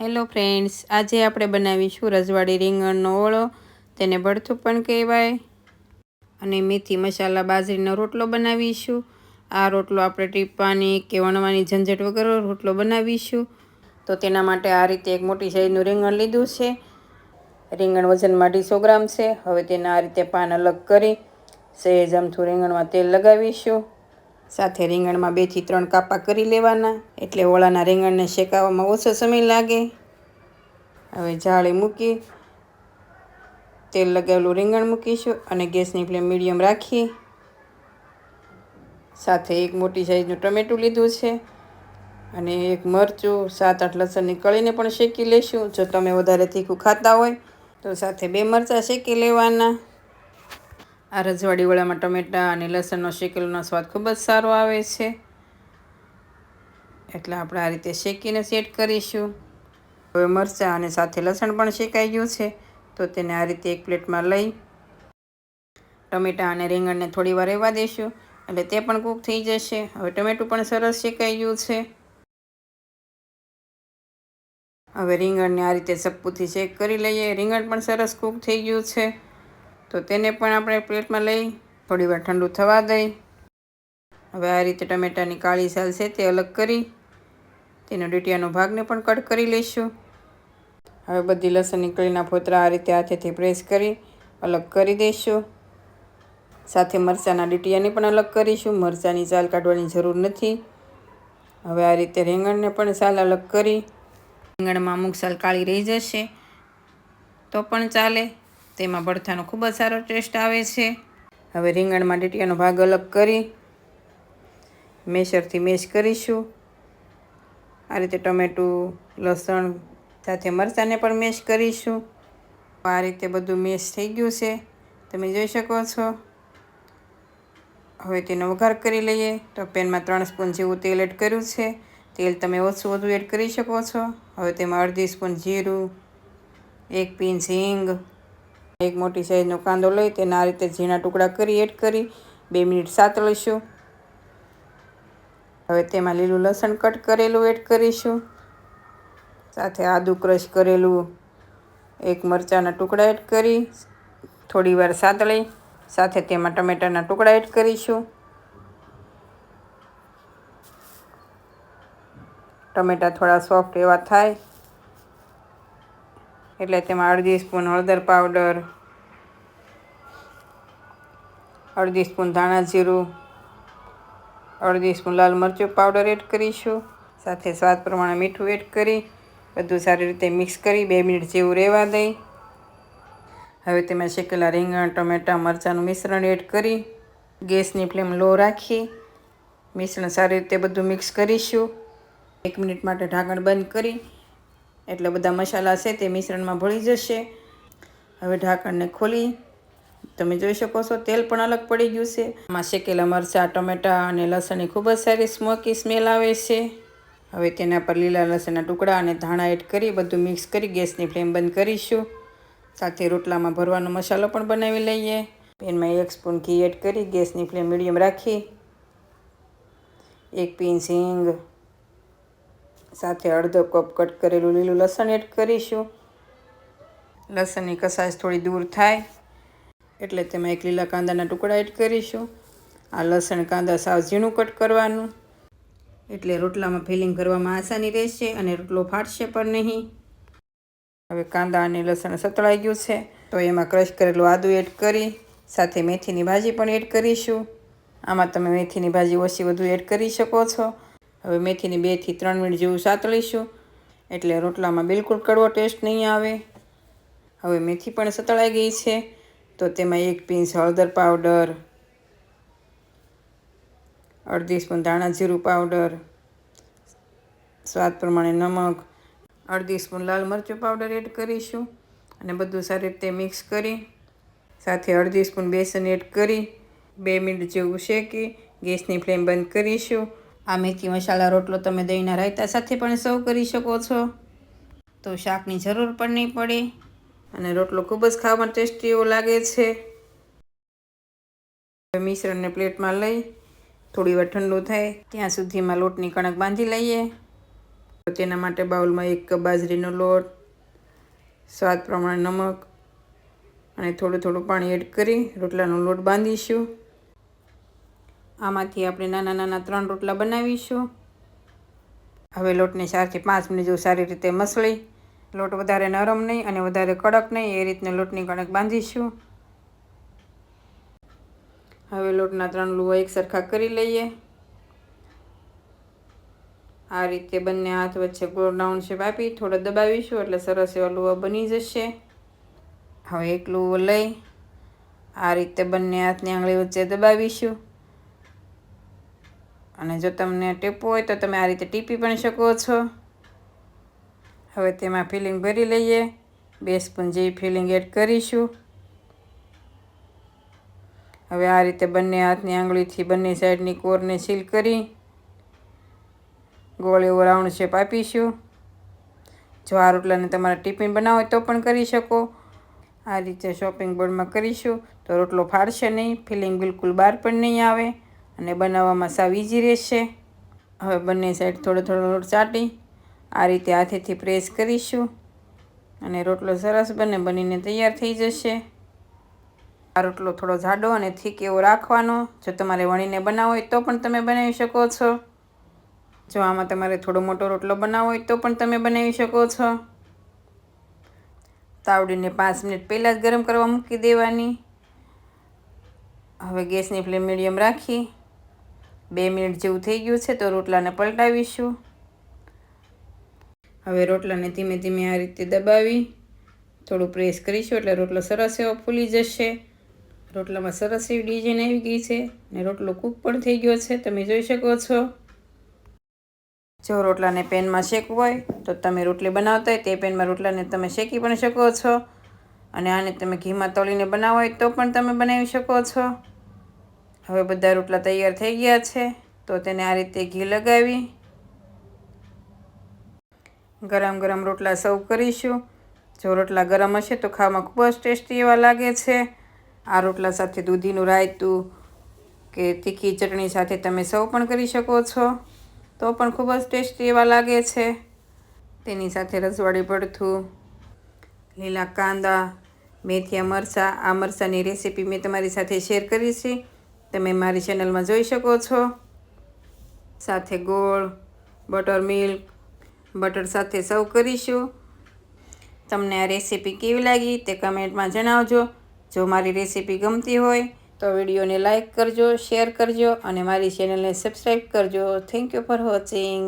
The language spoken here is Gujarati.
હેલો ફ્રેન્ડ્સ આજે આપણે બનાવીશું રજવાડી રીંગણનો ઓળો. તેને ભડથું પણ કહેવાય. અને મેથી મસાલા બાજરીનો રોટલો બનાવીશું. આ રોટલો આપણે ટીપવાની કે વણવાની ઝંઝટ વગર રોટલો બનાવીશું. તો તેના માટે આ રીતે એક મોટી સાઈઝનું રીંગણ લીધું છે. રીંગણ વજનમાં અઢીસો ગ્રામ છે. હવે તેને આ રીતે પાન અલગ કરી સહેજ અમથું રીંગણમાં તેલ લગાવીશું. સાથે રીંગણમાં બેથી ત્રણ કાપા કરી લેવાના. એટલે ઓળાના રીંગણને શેકાવામાં ઓછો સમય લાગે. હવે જાળી મૂકી તેલ લગાવેલું રીંગણ મૂકીશું અને ગેસની ફ્લેમ મીડિયમ રાખી. સાથે એક મોટી સાઈઝનું ટમેટું લીધું છે. અને એક મરચું, સાત આઠ લસણની કળીને પણ શેકી લઈશું જો તમે વધારે તીખું ખાતા હોય તો સાથે બે મરચાં શેકી લેવાના. આ રજવાડીવાળામાં ટમેટાં અને લસણનો શેકેલોનો સ્વાદ ખૂબ જ સારો આવે છે. એટલે આપણે આ રીતે શેકીને સેટ કરીશું. હવે મરચાં અને સાથે લસણ પણ શેકાઈ ગયું છે, તો તેને આ રીતે એક પ્લેટમાં લઈ ટમેટાં અને રીંગણને થોડી વાર રહેવા દઈશું એટલે તે પણ કૂક થઈ જશે. હવે ટમેટું પણ સરસ શેકાઈ ગયું છે. હવે રીંગણને આ રીતે સપ્પુથી શેક કરી લઈએ. રીંગણ પણ સરસ કૂક થઈ ગયું છે. તો તેને પણ આપણે પ્લેટમાં લઈ થોડીવાર ઠંડુ થવા દઈ. હવે આ રીતે ટમેટાની કાળી સાલ છે તે અલગ કરી, તેનો ડીટિયાનો ભાગને પણ કટ કરી લઈશું. હવે બધી લસણની કળીના ફોતરા આ રીતે હાથેથી પ્રેસ કરી, અલગ કરી દઈશું. સાથે મરચાંના ડીટિયાને પણ અલગ કરીશું. મરચાંની સાલ કાઢવાની જરૂર નથી. હવે આ રીતે રીંગણને પણ સાલ અલગ કરી. રીંગણમાં અમુક સાલ કાળી રહી જશે, તો પણ ચાલે. તેમાં ભડથાનો ખૂબ જ સારો ટેસ્ટ આવે છે. હવે રીંગણમાં ડીટિયાનો ભાગ અલગ કરી મેસરથી મેશ કરીશું. આ રીતે ટમેટું, લસણ, સાથે મરચાંને પણ મેશ કરીશું. આ રીતે બધું મેશ થઈ ગયું છે. તમે જોઈ શકો છો. હવે તેનો વઘાર કરી લઈએ. તો પેનમાં ત્રણ સ્પૂન જેવું તેલ એડ કર્યું છે. તેલ તમે ઓછું વધુ એડ કરી શકો છો. હવે તેમાં અડધી સ્પૂન જીરું, એક પિંચ હિંગ એક મોટી સાઈઝનો કાંદો લઈ તેના આ રીતે ઝીણા ટુકડા કરી એડ કરી બે મિનિટ સાતળીશું હવે તેમાં લીલું લસણ કટ કરેલું એડ કરીશું. સાથે આદું ક્રશ કરેલું એક મરચાંના ટુકડા એડ કરી થોડી વાર સાતળી સાથે તેમાં ટમેટાના ટુકડા એડ કરીશું. ટમેટા થોડા સોફ્ટ એવા થાય એટલે તેમાં અડધી સ્પૂન હળદર પાવડર, અડધી સ્પૂન ધાણા જીરું, અડધી સ્પૂન લાલ મરચું પાવડર એડ કરીશું. સાથે સ્વાદ પ્રમાણે મીઠું એડ કરી, બધું સારી રીતે મિક્સ કરી બે મિનિટ જેવું રહેવા દઈ. હવે તેમાં શેકેલા રીંગણ, ટમેટાં, મરચાંનું મિશ્રણ એડ કરી, ગેસની ફ્લેમ લો રાખી, મિશ્રણ સારી રીતે બધું મિક્સ કરીશું. એક મિનિટ માટે ઢાંકણ બંધ કરી. એટલે બધા મસાલા છે તે મિશ્રણમાં ભળી જશે. હવે ઢાંકણને ખોલી તમે જોઈ શકો છો, તેલ પણ અલગ પડી ગયું છે. આમાં શેકેલા મરચાં, ટમેટાં અને લસણની ખૂબ જ સારી સ્મોકી સ્મેલ આવે છે. હવે તેના પર લીલા લસણના ટુકડા અને ધાણા એડ કરી બધું મિક્સ કરી ગેસની ફ્લેમ બંધ કરીશું. સાથે રોટલામાં ભરવાનો મસાલો પણ બનાવી લઈએ. પેનમાં એક સ્પૂન ઘી એડ કરી ગેસની ફ્લેમ મીડિયમ રાખી. એક પીંચ હિંગ સાથે અડધો કપ કટ કરેલું લીલું લસણ એડ કરીશું. લસણની કસાશ થોડી દૂર થાય, એટલે તેમાં એક લીલા કાંદાના ટુકડા એડ કરીશું. આ લસણ કાંદા સાવ ઝીણું કટ કરવાનું, એટલે રોટલામાં ફિલિંગ કરવામાં આસાની રહેશે અને રોટલો ફાટશે પણ નહીં. હવે કાંદા અને લસણ સતળાઈ ગયું છે, તો એમાં ક્રશ કરેલું આદું એડ કરી, સાથે મેથીની ભાજી પણ એડ કરીશું. આમાં તમે મેથીની ભાજી ઓછી વધુ એડ કરી શકો છો. હવે મેથીની બેથી ત્રણ મિનિટ જેવું સાતળીશું. એટલે રોટલામાં બિલકુલ કડવો ટેસ્ટ નહીં આવે. હવે મેથી પણ સતળાઈ ગઈ છે. તો તેમાં એક પીંચ હળદર પાવડર અડધી સ્પૂન ધાણા જીરું પાવડર સ્વાદ પ્રમાણે નમક, અડધી સ્પૂન લાલ મરચું પાવડર એડ કરીશું. અને બધું સારી રીતે મિક્સ કરી, સાથે અડધી સ્પૂન બેસન એડ કરી, બે મિનિટ જેવું શેકી, ગેસની ફ્લેમ બંધ કરીશું. આ મેથી મસાલા રોટલો તમે દહીંના રાયતા સાથે પણ સર્વ કરી શકો છો. તો શાકની જરૂર પણ નહીં પડે અને રોટલો ખૂબ જ ખાવામાં ટેસ્ટી એવો લાગે છે. મિશ્રણને પ્લેટમાં લઈ થોડી વાર ઠંડુ થાય ત્યાં સુધીમાં લોટની કણક બાંધી લઈએ. તો તેના માટે બાઉલમાં એક કપ બાજરીનો લોટ, સ્વાદ પ્રમાણે નમક અને થોડું થોડું પાણી એડ કરી રોટલાનો લોટ બાંધીશું. આમાંથી આપણે નાના નાના ત્રણ રોટલા બનાવીશું. હવે લોટને ચારથી પાંચ મિનિટ જેવું સારી રીતે મસળી. લોટ વધારે નરમ નહીં અને વધારે કડક નહીં, એ રીતને લોટની કણક બાંધીશું. હવે લોટના ત્રણ લુવા એક સરખા કરી લઈએ. આ રીતે બંને હાથ વચ્ચે ગોળ રાઉન્ડ શેપ આપી થોડો દબાવીશું એટલે સરસ એવા લુવા બની જશે. હવે એક લુવો લઈ આ રીતે બંને હાથની આંગળી વચ્ચે દબાવીશું. અને જો તમને ટેપો હોય તો તમે આ રીતે ટીપી પણ શકો છો. હવે તેમાં ફિલિંગ ભરી લઈએ. બે સ્પૂન જેવી ફિલિંગ એડ કરીશું. હવે આ રીતે બંને હાથની આંગળીથી બંને સાઈડની કોરને સીલ કરી ગોળ એવો રાઉન્ડ શેપ આપીશું. જો આ રોટલાને તમારે ટિફિન બનાવો તો પણ કરી શકો. આ રીતે શોપિંગ બોર્ડમાં કરીશું તો રોટલો ફાડશે નહીં, ફિલિંગ બિલકુલ બહાર પણ નહીં આવે. અને બનાવવામાં સાવ ઇઝી રહેશે. હવે બંને સાઈડ થોડો થોડો લોટ ચાટી, આ રીતે હાથેથી પ્રેસ કરીશું. અને રોટલો સરસ બને, બનીને તૈયાર થઈ જશે. આ રોટલો થોડો જાડો અને થીક એવો રાખવાનો. જો તમારે વણીને બનાવવો હોય તો પણ તમે બનાવી શકો છો. જો આમાં તમારે થોડો મોટો રોટલો બનાવવો હોય તો પણ તમે બનાવી શકો છો. તાવડીને પાંચ મિનિટ પહેલાં જ ગરમ કરવા મૂકી દેવાની. હવે ગેસની ફ્લેમ મીડિયમ રાખી. બે મિનિટ જેવું થઈ ગયું છે, તો રોટલાને પલટાવીશું. હવે રોટલાને ધીમે ધીમે આ રીતે દબાવી, થોડું પ્રેસ કરીશું એટલે રોટલો સરસ એવો ફૂલી જશે. રોટલામાં સરસ એવી ડિઝાઇન આવી ગઈ છે ને રોટલો કૂક પણ થઈ ગયો છે, તમે જોઈ શકો છો. જો રોટલાને પેનમાં શેકવું હોય, તો તમે રોટલી બનાવતા હોય, તે પેનમાં રોટલાને તમે શેકી પણ શકો છો. અને આને તમે ઘીમાં તળીને બનાવો હોય તો પણ તમે બનાવી શકો છો. હવે બધા રોટલા તૈયાર થઈ ગયા છે, તો તેને આ રીતે ઘી લગાવી. ગરમ ગરમ રોટલા સર્વ કરીશું. જો રોટલા ગરમ હશે તો ખાવામાં ખૂબ જ ટેસ્ટી એવા લાગે છે. આ રોટલા સાથે દૂધીનું રાયતું કે તીખી ચટણી સાથે તમે સર્વ પણ કરી શકો છો. તો પણ ખૂબ જ ટેસ્ટી એવા લાગે છે. તેની સાથે રસવાડી પડથું લીલા કાંદા, મેથીયા મરચાં. આ મરચાંની રેસીપી મેં તમારી સાથે શેર કરી છે. તમે મારી ચેનલમાં જોઈ શકો છો. સાથે ગોળ, બટર મિલ્ક, બટર સાથે સર્વ કરીશું. તમને આ રેસીપી કેવી લાગી તે કમેન્ટમાં જણાવજો. જો મારી રેસીપી ગમતી હોય તો વિડીયોને લાઇક કરજો, શેર કરજો અને મારી ચેનલને સબસ્ક્રાઈબ કરજો. Thank you for watching